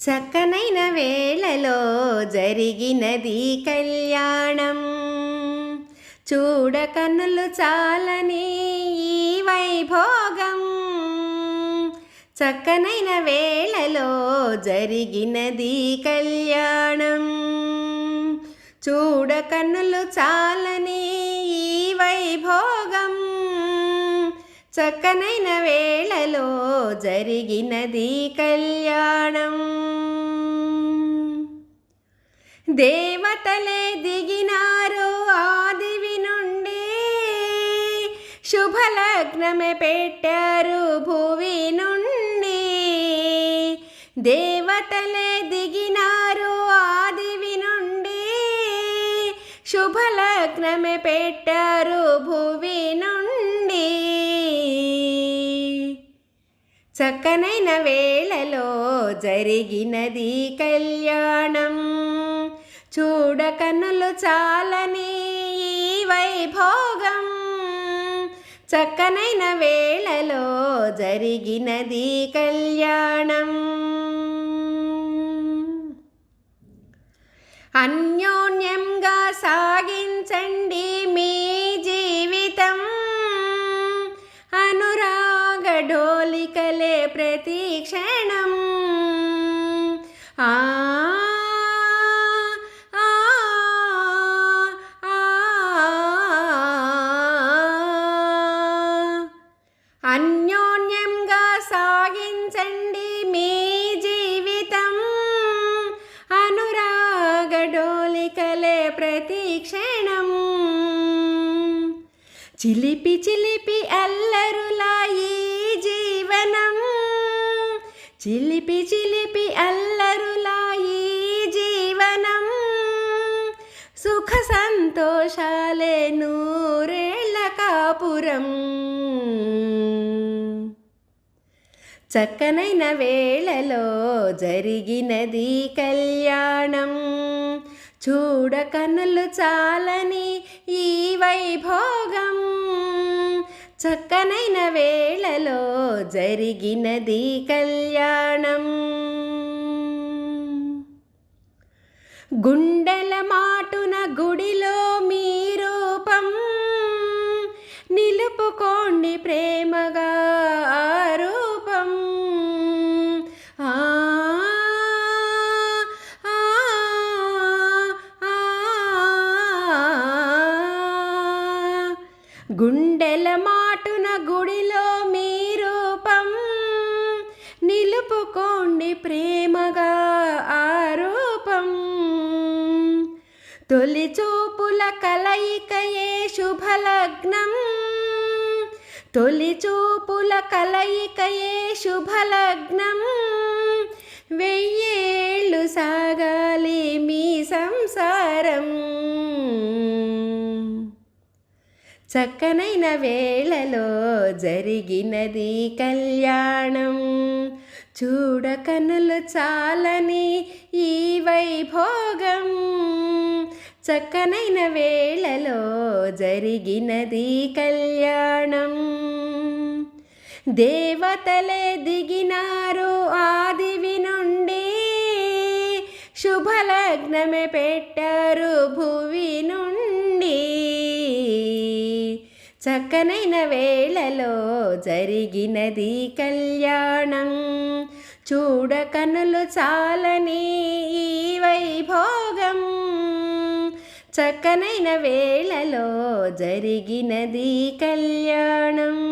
చక్కనైన వేళలో జరిగినది కళ్యాణం. చూడ కన్నులు చాలని ఈ వైభోగం. చక్కనైన వేళలో జరిగినది కళ్యాణం. చూడ కన్నులు చాలని ఈ వైభోగం. చక్కనైన వేళలో జరిగినది కళ్యాణం. దేవతలే దిగినారు ఆదివి నుండి. శుభలగ్నమే పెట్టారు భువి నుండి. దేవతలే దిగినారు ఆదివి నుండి. శుభలగ్నమే పెట్టారు భువి నుండి. చక్కనైన వేళలో జరిగినది కళ్యాణం. చూడ కన్నులు చాలని ఈ వైభోగం. చక్కనైన వేళలో జరిగినది కళ్యాణం. అన్యోన్య డోలికలే ప్రతి క్షణం. ఆ ఆ, ఆ, అన్యోన్యంగా సాగించండి మీ జీవితం. అనురాగ డోలికలే ప్రతి క్షణం. చిలిపి చిలిపి అల్లరులాయి జీవనం చిలిపి చిలిపి అల్లరులాయి జీవనం. సుఖ సంతోషాలే నూరేళ్ళ కాపురం. చక్కనైన వేళలో జరిగినది కళ్యాణం. చూడ కన్నులు చాలని ఈ వైభోగం. చక్కనైన వేళలో జరిగినది కళ్యాణం. గుండెల మాటున గుడిలో మీ రూపం నిలుపుకోండి ప్రేమగా ఆ రూపం. ఆ, ఆ, గుండెల మా గుడిలో మీ రూపం నిలుపుకోండి ప్రేమగా ఆ రూపం. తొలి చూపుల కలయికయే శుభలగ్నం. తొలి చూపుల కలయికయే శుభలగ్నం. వెయ్యేళ్ళు సాగాలి మీ సంసారం. చక్కనైన వేళలో జరిగినది కళ్యాణం. చూడకనులు చాలని ఈ వైభోగం. చక్కనైన వేళలో జరిగినది కళ్యాణం. దేవతలే దిగినారు ఆదివి నుండి. శుభలగ్నమే పెట్టారు భువి చక్కనైన వేళలో జరిగినది కళ్యాణం. చూడ కన్నులు చాలని ఈ వైభోగం. చక్కనైన వేళలో జరిగినది కళ్యాణం.